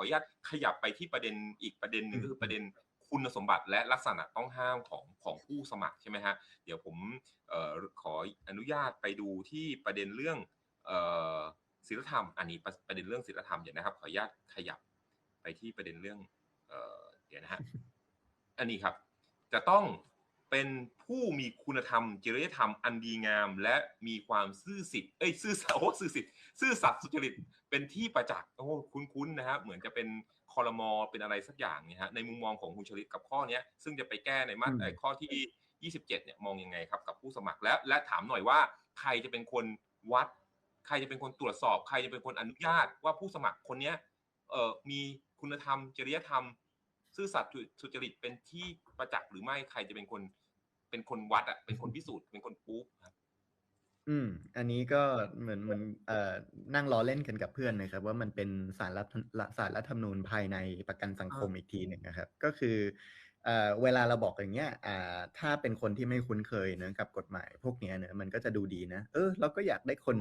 ออนุญาตขยับไปที่ประเด็นอีกประเด็นหนึ่งก็คือประเด็นคุณสมบัติและลักษณะต้องห้ามของของผู้สมัครใช่ไหมฮะเดี๋ยวผมเอ่อขออนุญาตไปดูที่ประเด็นเรื่องเอ่อศีลธรรม อันนี้ประเด็นเรื่องศีลธรรมเดี๋ยวนะครับ ขออนุญาตขยับไปที่ประเด็นเรื่องเอ่อเดี๋ยวนะฮะอันนี้ครับ จะต้อง เป็นผู้มีคุณธรรม จริยธรรมอันดีงาม และมีความซื่อสิทธิ์เอ้ยซื่อสัตย์โอ้ซื่อสิทธิ์ซื่อสัตย์สุจริตเป็นที่ประจักษ์โอ้คุ้นๆนะครับเหมือนจะเป็นคอรมอเป็นอะไรสักอย่างเนี่ยฮะในมุมมองของคุณชลิตกับข้อเนี้ยซึ่งจะไปแก้ในมาตราข้อที่ 27เนี่ยมองยังไงครับกับผู้สมัครและและถามหน่อยว่าใครจะเป็นคนวัด ใครจะเป็นคนตรวจสอบ ใครจะเป็นคนอนุญาตว่าผู้สมัครคนเนี้ยเอ่อมีคุณธรรม จริยธรรม ซื่อสัตย์สุจริตเป็นที่ประจักษ์หรือไม่ใครจะเป็นคน เป็นคนวัดอะเป็นคนพิสูจน์เป็นคนปุ๊บครับ อืม อันนี้ก็เหมือนเหมือนเอ่อนั่งล้อเล่นกันกับเพื่อนนะครับ ว่ามันเป็นสารรัฐสารรัฐธรรมนูญภายในประกันสังคมอีกทีหนึ่งนะครับ ก็คือเอ่อเวลาเราบอกอย่างเงี้ยอ่าถ้าเป็นคนที่ไม่คุ้นเคยนะกับกฎหมายพวกเนี้ยเนี่ยมันก็จะดูดีนะ เออ เราก็อยากได้คน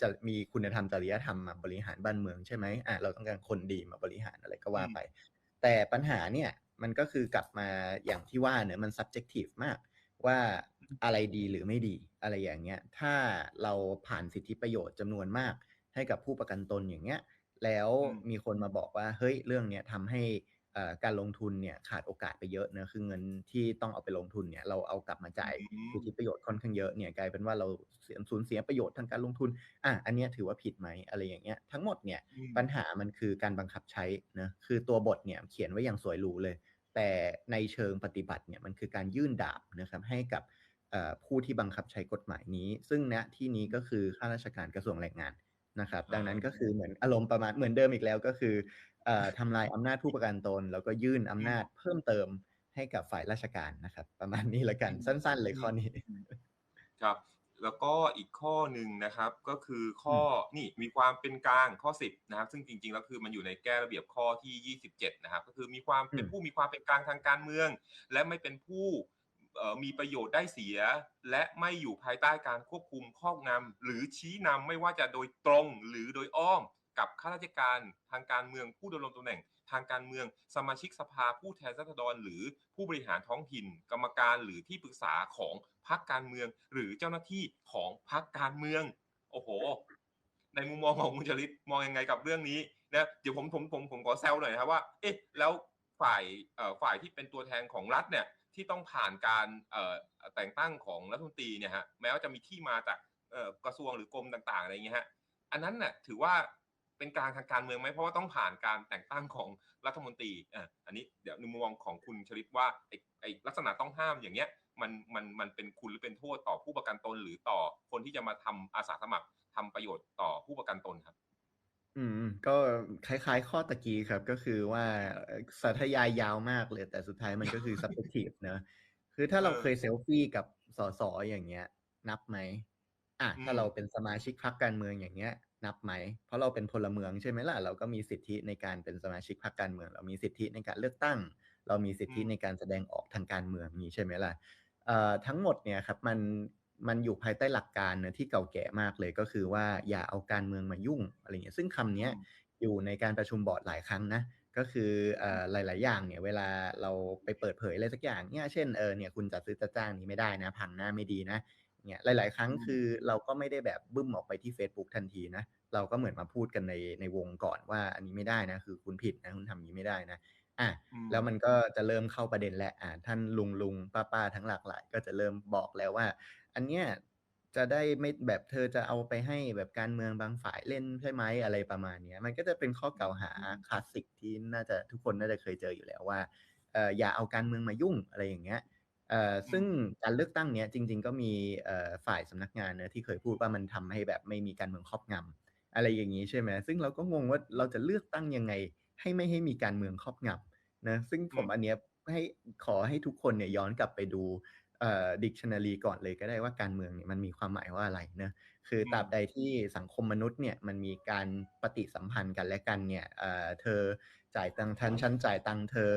จะมีคุณธรรมจริยธรรมมาบริหารบ้านเมืองใช่ไหมอ่าเราต้องการคนดีมาบริหารอะไรก็ว่าไป แต่ปัญหาเนี่ยมันก็คือกลับมาอย่างที่ว่าเนี่ยมัน subjective มาก ว่าอะไรดีหรือไม่ดีอะไรอย่างเงี้ย ถ้าเราผ่านสิทธิประโยชน์จำนวนมาก ให้กับผู้ประกันตนอย่างเงี้ย แล้วมีคนมาบอกว่าเฮ้ยเรื่องเนี้ยทำให้ การลงทุนเนี่ยขาดโอกาสไปเยอะนะคือเงินที่ต้องเอาไปลงทุนเนี่ยเราเอากลับมาจ่ายสิทธิประโยชน์ค่อนข้างเยอะเนี่ยกลายเป็นว่าเราเสียสูญเสียประโยชน์ทางการลงทุนอะอันเนี้ยถือว่าผิดไหมอะไรอย่างเงี้ยทั้งหมดเนี่ยปัญหามันคือการบังคับใช้นะคือตัวบทเนี่ยเขียนไว้อย่างสวยหรูเลย แต่ในเชิงปฏิบัติเนี่ยมันคือการยื่นดาบนะครับให้กับผู้ที่บังคับใช้กฎหมายนี้ ซึ่งณที่นี้ก็คือข้าราชการกระทรวงแรงงานนะครับดังนั้นก็คือเหมือนอารมณ์ประมาณเหมือนเดิมอีกแล้วก็คือ ทำลายอำนาจผู้ประกันตน แล้วก็ยื่นอำนาจเพิ่มเติมให้กับฝ่ายราชการนะครับ ประมาณนี้ละกันสั้น ๆ เลยข้อนี้ ครับ แล้วก็อีกข้อหนึ่งนะครับ ก็คือข้อนี่มีความเป็นกลางข้อ 10 นะครับ ซึ่งจริงๆแล้วคือมันอยู่ในแก้ระเบียบข้อที่ 27 นะครับ ก็คือมีความเป็นผู้มีความเป็นกลางทางการเมือง และไม่เป็นผู้มีประโยชน์ได้เสีย และไม่อยู่ภายใต้การควบคุมครอบงำหรือชี้นำไม่ว่าจะโดยตรงหรือโดยอ้อม กับข้าราชการทางการเมืองผู้ดำรงตำแหน่ง ทางการเมืองสมาชิกสภาผู้แทนราษฎร หรือผู้บริหารท้องถิ่น กรรมการหรือที่ปรึกษาของพรรคการเมือง หรือเจ้าหน้าที่ของพรรคการเมือง โอ้โห ในมุมมองของคุณจริตมองยังไงกับเรื่องนี้นะเดี๋ยวผมผมผมผมขอแซวหน่อยครับว่า เอ๊ะแล้วฝ่ายเอ่อฝ่ายที่เป็นตัวแทนของรัฐเนี่ยที่ต้องผ่านการเอ่อแต่งตั้งของรัฐมนตรีเนี่ยฮะแม้ว่าจะมีที่มาจากเอ่อกระทรวงหรือกรมต่างๆอะไรอย่างเงี้ยฮะอันนั้นน่ะถือว่า เป็นกลางทางการเมืองไหมเพราะว่าต้องผ่านการแต่งตั้งของรัฐมนตรีอ่าอันนี้เดี๋ยวในมุมมองของคุณชลิตว่าไอ้ไอ้ลักษณะต้องห้ามอย่างเงี้ยมันมันมันเป็นคุณหรือเป็นโทษต่อผู้ประกันตนหรือต่อคนที่จะมาทำอาสาสมัครทำประโยชน์ต่อผู้ประกันตนครับ อืม ก็คล้ายๆข้อตะกี้ครับ ก็คือว่าสาธยายยาวมากเลย แต่สุดท้ายมันก็คือ subjective เนอะคือถ้าเราเคยเซลฟี่กับสสอย่างเงี้ย นับไหมอะถ้าเราเป็นสมาชิกพรรคการเมืองอย่างเงี้ย นับไหม เพราะเราเป็นพลเมืองใช่ไหมล่ะ เราก็มีสิทธิในการเป็นสมาชิกพรรคการเมือง เรามีสิทธิในการเลือกตั้ง เรามีสิทธิในการแสดงออกทางการเมืองนี้ใช่ไหมล่ะทั้งหมดเนี่ยครับมันมันอยู่ภายใต้หลักการนะที่เก่าแก่มากเลยก็คือว่าอย่าเอาการเมืองมายุ่งอะไรเงี้ยซึ่งคำนี้อยู่ในการประชุมบอร์ดหลายครั้งนะก็คือหลาย ๆ อย่างเนี่ยเวลาเราไปเปิดเผยอะไรสักอย่างเนี่ยเช่นเออเนี่ยคุณจัดซื้อจัดจ้างนี้ไม่ได้นะพังหน้าไม่ดีนะ เนี่ยหลาย ๆ ครั้งคือเราก็ไม่ได้แบบบึ้มออกไปที่ Facebook ทันทีนะเราก็เหมือนมาพูดกันในในวงก่อนว่าอันนี้ไม่ได้นะคือคุณผิดนะคุณทำนี้ไม่ได้นะอะแล้วมันก็จะเริ่มเข้าประเด็นแล้วอ่าท่านลุงลุงป้าป้าทั้งหลากหลาย ก็จะเริ่มบอกแล้วว่า อันเนี้ยจะได้ไม่แบบเธอจะเอาไปให้แบบการเมืองบางฝ่ายเล่นใช่ไหมอะไรประมาณนี้มันก็จะเป็นข้อกล่าวหาคลาสสิกที่น่าจะทุกคนน่าจะเคยเจออยู่แล้วว่าเอออย่าเอาการเมืองมายุ่งอะไรอย่างเงี้ยเอ่อ ซึ่งการเลือกตั้งเนี้ยจริง ๆ ก็มีเอ่อฝ่ายสำนักงานเนะที่เคยพูดว่ามันทำให้แบบไม่มีการเมืองครอบงำอะไรอย่างนี้ใช่ไหมซึ่งเราก็งงว่าเราจะเลือกตั้งยังไง ให้ไม่ให้มีการเมืองครอบงำนะซึ่งผมอันเนี้ยให้ขอให้ทุกคนเนี่ยย้อนกลับไปดูเอ่อ ดิกชันนารีก่อนเลยก็ได้ว่าการเมืองเนี่ยมันมีความหมายว่าอะไรนะคือตราบใดที่สังคมมนุษย์เนี่ยมันมีการปฏิสัมพันธ์กันและกันเนี่ยเอ่อเธอจ่ายตังค์ฉันฉันจ่ายตังค์เธอ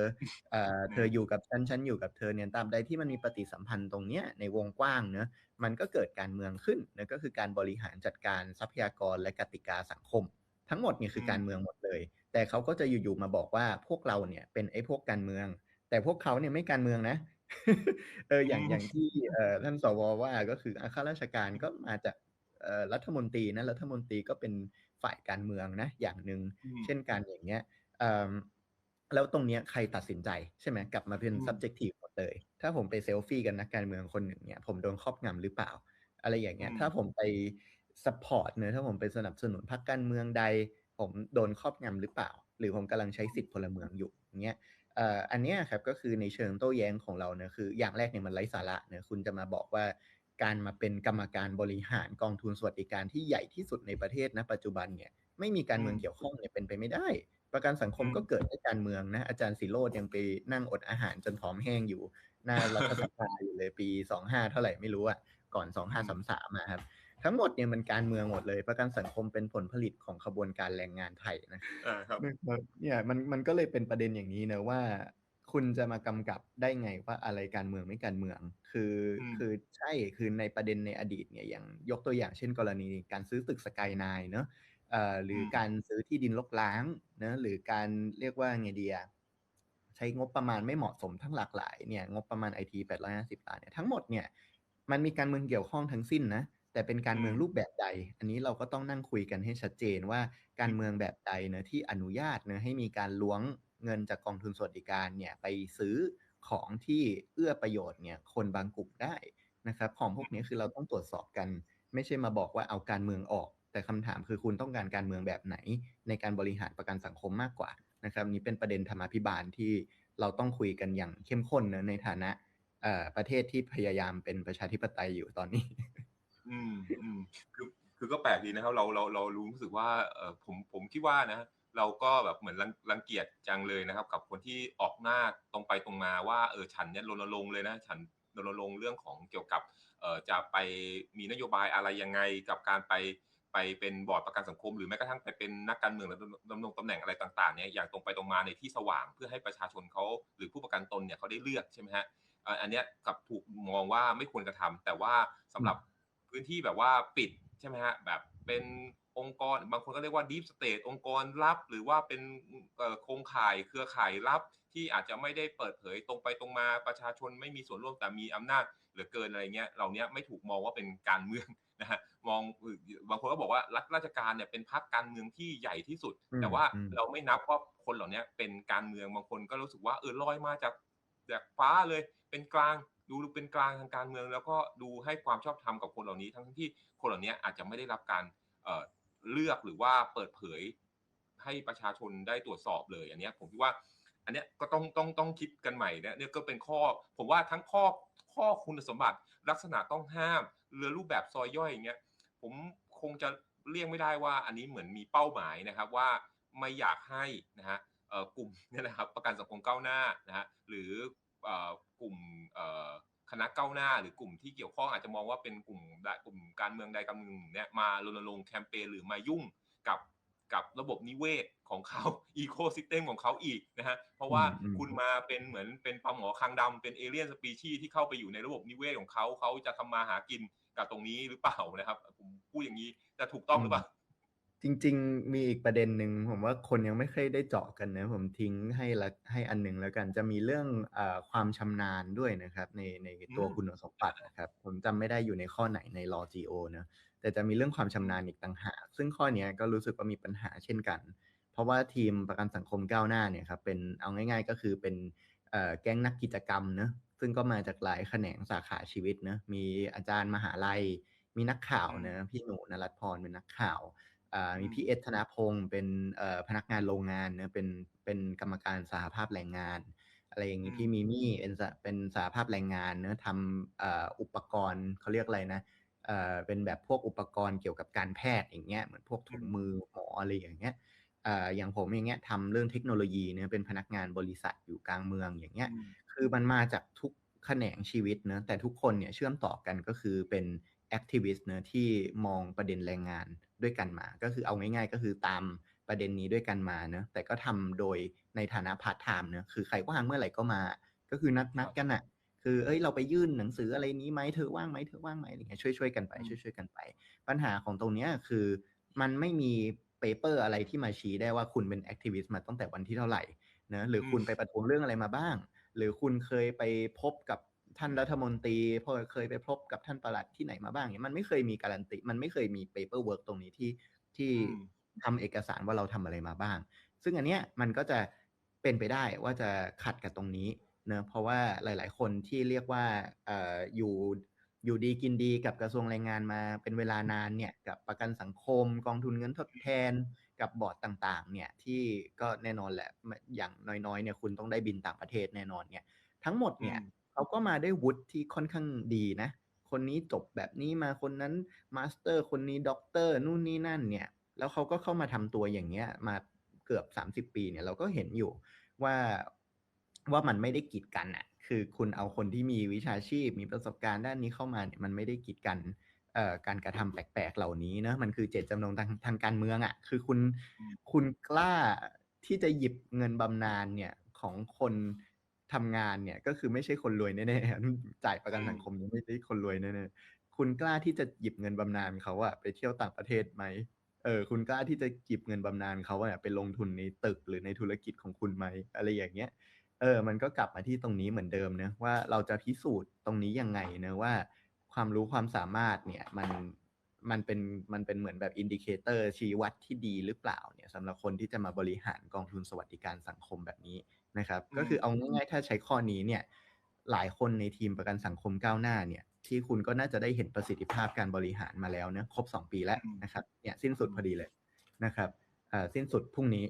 เอ่อเธออยู่กับฉันฉันอยู่กับเธอเนี่ยตราบใดที่มันมีปฏิสัมพันธ์ตรงเนี้ยในวงกว้างเนะมันก็เกิดการเมืองขึ้นนะก็คือการบริหารจัดการทรัพยากรและกติกาสังคม ทั้งหมดเนี่ยคือการเมืองหมดเลย แต่เขาก็จะอยู่ๆมาบอกว่าพวกเราเนี่ยเป็นไอ้พวกการเมือง แต่พวกเขาเนี่ยไม่การเมืองนะ เอออย่างอืมอย่างที่เอ่อท่านสวว่าก็คืออาข้าราชการก็มาจากเอ่อรัฐมนตรีนะรัฐมนตรีก็เป็นฝ่ายการเมืองนะ อย่างหนึ่งอืมเช่นกันอย่างเงี้ยเอิ่มแล้วตรงเนี้ยใครตัดสินใจใช่ไหมกลับมาเป็นอืม subjective หมดเลย ถ้าผมไปเซลฟี่กันนักการเมืองคนหนึ่งเนี่ยผมโดนครอบงำหรือเปล่า อะไรอย่างเงี้ยอืมถ้าผมไป support เนอะถ้าผมไปสนับสนุนพรรคการเมืองใด ผมโดนครอบงำหรือเปล่า หรือผมกำลังใช้สิทธิพลเมืองอยู่อย่างเงี้ยเอ่ออันเนี้ยครับก็คือในเชิงโต้แย้งของเราเนี่ยคืออย่างแรกเนี่ยมันไร้สาระเนะคุณจะมาบอกว่าการมาเป็นกรรมการบริหารกองทุนสวัสดิการที่ใหญ่ที่สุดในประเทศณปัจจุบันเนี่ยไม่มีการเมืองอืมเกี่ยวข้องเนี่ยเป็นไปไม่ได้ ประกันสังคมอืมก็เกิดด้วยการเมืองนะอาจารย์สิโรดยังไปนั่งอดอาหารจนผอมแห้งอยู่หน้ารัฐสภาอยู่เลยปีสองห้าเท่าไหร่ไม่รู้อะก่อนสองห้าสามสามอะครับ ทั้งหมดเนี่ยมันการเมืองหมดเลย ประกันสังคมเป็นผลผลิตของขบวนการแรงงานไทยนะอ่าครับนะครับเนี่ยมันมันก็เลยเป็นประเด็นอย่างนี้นะว่า คุณจะมากำกับได้ไงว่าอะไรการเมืองไม่การเมือง คืออมคือใช่คือในประเด็นในอดีตเนี่ยอย่างยกตัวอย่างเช่นกรณีการซื้อตึกสกายไนเนอะเอ่อหรืออมการซื้อที่ดินลกล้างเนอะหรือการเรียกว่าไงดีอะใช้งบประมาณไม่เหมาะสมทั้งหลากหลายเนี่ยงบประมาณไอทีแปดร้อยห้าสิบล้านเนี่ยทั้งหมดเนี่ยมันมีการเมืองเกี่ยวข้องทั้งสิ้นนะ แต่เป็นการเมืองอืมรูปแบบใด อันนี้เราก็ต้องนั่งคุยกันให้ชัดเจนว่าการเมืองแบบใดเนะที่อนุญาตเนะให้มีการล้วงเงินจากกองทุนสวัสดิการเนี่ยไปซื้อของที่เอื้อประโยชน์เนี่ยคนบางกลุ่มได้นะครับของพวกนี้คือเราต้องตรวจสอบกัน ไม่ใช่มาบอกว่าเอาการเมืองออก แต่คำถามคือคุณต้องการการเมืองแบบไหน ในการบริหารประกันสังคมมากกว่านะครับนี่เป็นประเด็นธรรมาภิบาลที่เราต้องคุยกันอย่างเข้มข้นนะในฐานะเอ่อประเทศที่พยายามเป็นประชาธิปไตยอยู่ตอนนี้ อืมอืมคือคือก็แปลกดีนะครับ เราเราเรารู้สึกว่าเออผมผมคิดว่านะเราก็แบบเหมือนรังรังเกียจจังเลยนะครับ กับคนที่ออกหน้าตรงไปตรงมาว่าเออฉันเนี่ยรณรงค์เลยนะ ฉันรณรงค์เรื่องของเกี่ยวกับเออจะไปมีนโยบายอะไรยังไงกับการไปไปเป็นบอร์ดประกันสังคม หรือแม้กระทั่งไปเป็นนักการเมืองหรือดำรงตำแหน่งอะไรต่างๆเนี่ยอย่างตรงไปตรงมาในที่สว่างเพื่อให้ประชาชนเขาหรือผู้ประกันตนเนี่ยเขาได้เลือกใช่ไหมฮะอันนี้กับถูกมองว่าไม่ควรกระทำแต่ว่าสำหรับ พื้นที่แบบว่าปิดใช่ไหมฮะแบบเป็นองค์กรบางคนก็เรียกว่า deep state องค์กรลับ หรือว่าเป็นเอ่อโครงข่ายเครือข่ายลับ ที่อาจจะไม่ได้เปิดเผยตรงไปตรงมาประชาชนไม่มีส่วนร่วมแต่มีอำนาจเหลือเกินอะไรเงี้ยเหล่านี้ไม่ถูกมองว่าเป็นการเมืองนะฮะมองบางคนก็บอกว่ารัฐราชการเนี่ยเป็นพรรคการเมืองที่ใหญ่ที่สุดอืมแต่ว่าอืมเราไม่นับว่าคนเหล่านี้เป็นการเมืองบางคนก็รู้สึกว่าเออลอยมาจาก จากฟ้าเลยเป็นกลางดูเป็นกลางทางการเมือง แล้วก็ดูให้ความชอบธรรมกับคนเหล่านี้ ทั้งที่คนเหล่านี้อาจจะไม่ได้รับการเเลือกหรือว่าเปิดเผยให้ประชาชนได้ตรวจสอบเลยอันนี้ผมคิดว่าอันนี้ก็ต้องต้องต้องคิดกันใหม่นะเนี่ยก็เป็นข้อ ผมว่าทั้งข้อข้อคุณสมบัติลักษณะต้องห้ามเรือรูปแบบซอยย่อยอย่างเงี้ยผมคงจะเรียกไม่ได้ว่าอันนี้เหมือนมีเป้าหมายนะครับว่าไม่อยากให้นะฮะ กลุ่มเนี่ยนะครับประกันสังคมก้าวหน้านะฮะหรือเอ่อกลุ่มเอ่อคณะก้าวหน้า หรือกลุ่มที่เกี่ยวข้องอาจจะมองว่าเป็นกลุ่มใดกลุ่มการเมืองใดการเมืองหนึ่งเนี่ยมารณรงค์แคมเปญหรือมายุ่งกับกับระบบนิเวศของเขาอีโคซิสเต็มของเขาอีกนะฮะเพราะว่าอืมอืมคุณมาเป็นเหมือนเป็นปลาหมอคางดำเป็นเอเลี่ยนสปีชีส์ที่เข้าไปอยู่ในระบบนิเวศของเขาเขาจะทำมาหากินกับตรงนี้หรือเปล่านะครับผมพูดอย่างนี้จะถูกต้องหรือเปล่า จริง ๆ มีอีกประเด็นหนึ่งผมว่าคนยังไม่เคยได้เจาะกันนะผมทิ้งให้ละให้อันหนึ่งแล้วกันจะมีเรื่องเออความชำนาญด้วยนะครับ ในในตัวอืมคุณสมบัตินะครับ ผมจำไม่ได้อยู่ในข้อไหนใน law GO นะแต่จะมีเรื่องความชำนาญอีกต่างหากซึ่งข้อเนี้ยก็รู้สึกว่ามีปัญหาเช่นกัน เพราะว่าทีมประกันสังคมก้าวหน้าเนี่ยครับเป็นเอาง่าย ๆ ก็คือเป็นเอ่อแก๊งนักกิจกรรมเนะซึ่งก็มาจากหลายแขนงสาขาชีวิตเนะมีอาจารย์มหาลัย มีนักข่าวเนะพี่หนูนรัตน์พรเป็นนักข่าวอ่า มีพี่เอสธนพงศ์เป็นเอ่อพนักงานโรงงานเนะเป็นเป็นกรรมการสหภาพแรงงาน อะไรอย่างนี้อืมพี่มิมี่เป็นสะเป็นสหภาพแรงงานเนะทำเอ่ออุปกรณ์เขาเรียกอะไรนะเอ่อเป็นแบบพวกอุปกรณ์เกี่ยวกับการแพทย์อย่างเงี้ยเหมือนพวกถุงมือหมออะไรอย่างเงี้ยเอ่ออย่างผมอย่างเงี้ยทำเรื่องเทคโนโลยีเนะเป็นพนักงานบริษัทอยู่กลางเมืองอย่างเงี้ยอืมคือมันมาจากทุกแขนงชีวิตเนอะแต่ทุกคนเนี่ยเชื่อมต่อกันก็คือเป็น แอคทิวิสต์เนอะที่มองประเด็นแรงงานด้วยกันมา ก็คือเอาง่าย ๆ ก็คือตามประเด็นนี้ด้วยกันมาเนอะแต่ก็ทำโดยในฐานะพาร์ทไทม์เนอะคือใครว่างเมื่อไหร่ก็มา ก็คือนัดนัดกันอะคือเอ้ยเราไปยื่นหนังสืออะไรนี้ไหมเธอว่างไหมเธอว่างไหมอะไรเงี้ยช่วยช่วยๆกันไปอืมช่วยช่วยๆกันไป ปัญหาของตรงเนี้ยคือมันไม่มีเปเปอร์อะไรที่มาชี้ได้ว่าคุณเป็นแอคทิวิสต์มาตั้งแต่วันที่เท่าไหร่นะหรือคุณอืมไปประท้วงเรื่องอะไรมาบ้าง หรือคุณเคยไปพบกับ ท่านรัฐมนตรีพอเคยไปพบกับท่านประหลัดที่ไหนมาบ้างเนี่ยมันไม่เคยมีการันตีมันไม่เคยมีเปเปอร์เวิร์กตรงนี้ที่ที่อืมทำเอกสารว่าเราทำอะไรมาบ้าง ซึ่งอันเนี้ยมันก็จะเป็นไปได้ว่าจะขัดกับตรงนี้เนอะเพราะว่าหลาย ๆ คนที่เรียกว่าเอ่ออยู่อยู่ดีกินดีกับกระทรวงแรงงานมาเป็นเวลานานเนี่ยกับประกันสังคม กองทุนเงินทดแทนกับบอร์ดต่างๆ เนี่ยที่ก็แน่นอนแหละอย่างน้อยๆเนี่ยคุณต้องได้บินต่างประเทศแน่นอนเนี่ยทั้งหมดเนี่ยอืม เขาก็มาได้วุฒิที่ค่อนข้างดีนะ คนนี้จบแบบนี้มาคนนั้นมาสเตอร์ คนนี้ด็อกเตอร์นู่นนี่นั่นเนี่ย แล้วเขาก็เข้ามาทำตัวอย่างเงี้ย มาเกือบสามสิบปีเนี่ยเราก็เห็นอยู่ว่าว่ามันไม่ได้กีดกันอะ คือคุณเอาคนที่มีวิชาชีพมีประสบการณ์ด้านนี้เข้ามาเนี่ยมันไม่ได้กีดกันเอ่อการกระทำแปลกๆเหล่านี้นะมันคือเจตจำนงทางทางการเมืองอะ คือคุณคุณกล้าที่จะหยิบเงินบำนาญเนี่ยของคน ทำงานเนี่ยก็คือไม่ใช่คนรวยแน่ๆจ่ายประกันสังคมเนี่ยไม่ใช่คนรวยแน่ๆคุณกล้าที่จะหยิบเงินบำนาญเขาอะไปเที่ยวต่างประเทศไหมเออคุณกล้าที่จะหยิบเงินบำนาญเขาอะไปลงทุนในตึกหรือในธุรกิจของคุณไหมอะไรอย่างเงี้ยเออมันก็กลับมาที่ตรงนี้เหมือนเดิมนะว่าเราจะพิสูจน์ตรงนี้ยังไงนะว่า ความรู้ความสามารถเนี่ยมัน มันเป็นมันเป็นเหมือนแบบอินดิเคเตอร์ชี้วัดที่ดีหรือเปล่าเนี่ยสำหรับคนที่จะมาบริหารกองทุนสวัสดิการสังคมแบบนี้นะครับอืมก็คือเอาง่ายๆถ้าใช้ข้อนี้เนี่ยหลายคนในทีมประกันสังคมก้าวหน้าเนี่ยที่คุณก็น่าจะได้เห็นประสิทธิภาพการบริหารมาแล้วเนี่ยครบสองปีแล้วนะครับเนี่ยสิ้นสุดพอดีเลยนะครับอ่าสิ้นสุดพรุ่งนี้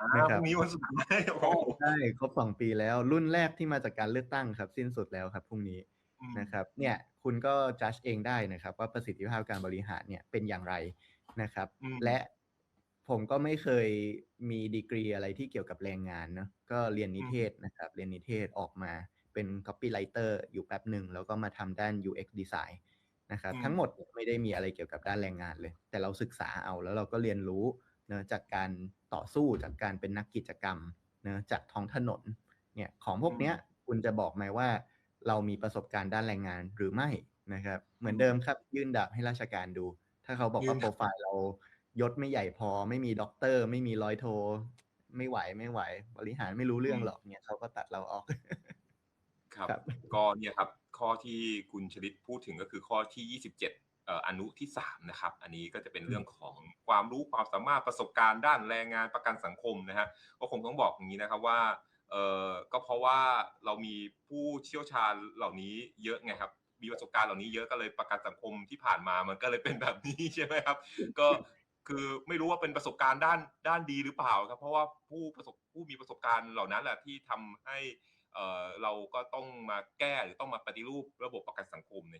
อ่านะพครับรุ่งนี้วันสุดท้ายโอ้โหใช่ครบสองปีแล้ว รุ่นแรกที่มาจากการเลือกตั้งครับ สิ้นสุดแล้วครับพรุ่งนี้อืม นะครับเนี่ยคุณก็จัดเองได้นะครับ ว่าประสิทธิภาพการบริหารเนี่ยเป็นอย่างไรนะครับอืมและผมก็ไม่เคยมีดีกรีอะไรที่เกี่ยวกับแรงงานเนอะก็เรียนนิเทศนะครับ เรียนนิเทศออกมาเป็น copywriter อยู่แป๊บหนึ่งแล้วก็มาทำด้าน UX design นะครับอืมทั้งหมดไม่ได้มีอะไรเกี่ยวกับด้านแรงงานเลย แต่เราศึกษาเอาแล้วเราก็เรียนรู้เนอะจากการต่อสู้จากการเป็นนักกิจกรรมเนอะจากท้องถนนเนี่ยของพวกเนี้ยคุณจะบอกไหมว่า เรามีประสบการณ์ด้านแรงงานหรือไม่นะครับ เหมือนเดิมครับ ยื่นดาบให้ราชการดู ถ้าเขาบอกว่ายื่นโปรไฟล์เรายศไม่ใหญ่พอ ไม่มีด็อกเตอร์ ไม่มีร้อยโท ไม่ไหวไม่ไหว บริหารไม่รู้เรื่องหรอกเนี่ยเขาก็ตัดเราออก ครับครับก็เนี่ยครับ ข้อที่คุณชลิตพูดถึงก็คือข้อที่ 27เอ่ออนุที่3นะครับ อันนี้ก็จะเป็นเรื่องของความรู้ความสามารถประสบการณ์ด้านแรงงานประกันสังคมนะฮะก็คงต้องบอกอย่างนี้นะครับว่า เอ่อก็เพราะว่าเรามีผู้เชี่ยวชาญเหล่านี้เยอะไงครับมีประสบการณ์เหล่านี้เยอะก็เลยประกันสังคมที่ผ่านมามันก็เลยเป็นแบบนี้ใช่ไหมครับ ก็คือไม่รู้ว่าเป็นประสบการณ์ด้านด้านดีหรือเปล่าครับ เพราะว่าผู้ประสบผู้มีประสบการณ์เหล่านั้นแหละที่ทำให้เอ่อเราก็ต้องมาแก้หรือต้องมาปฏิรูประบบประกันสังคมใน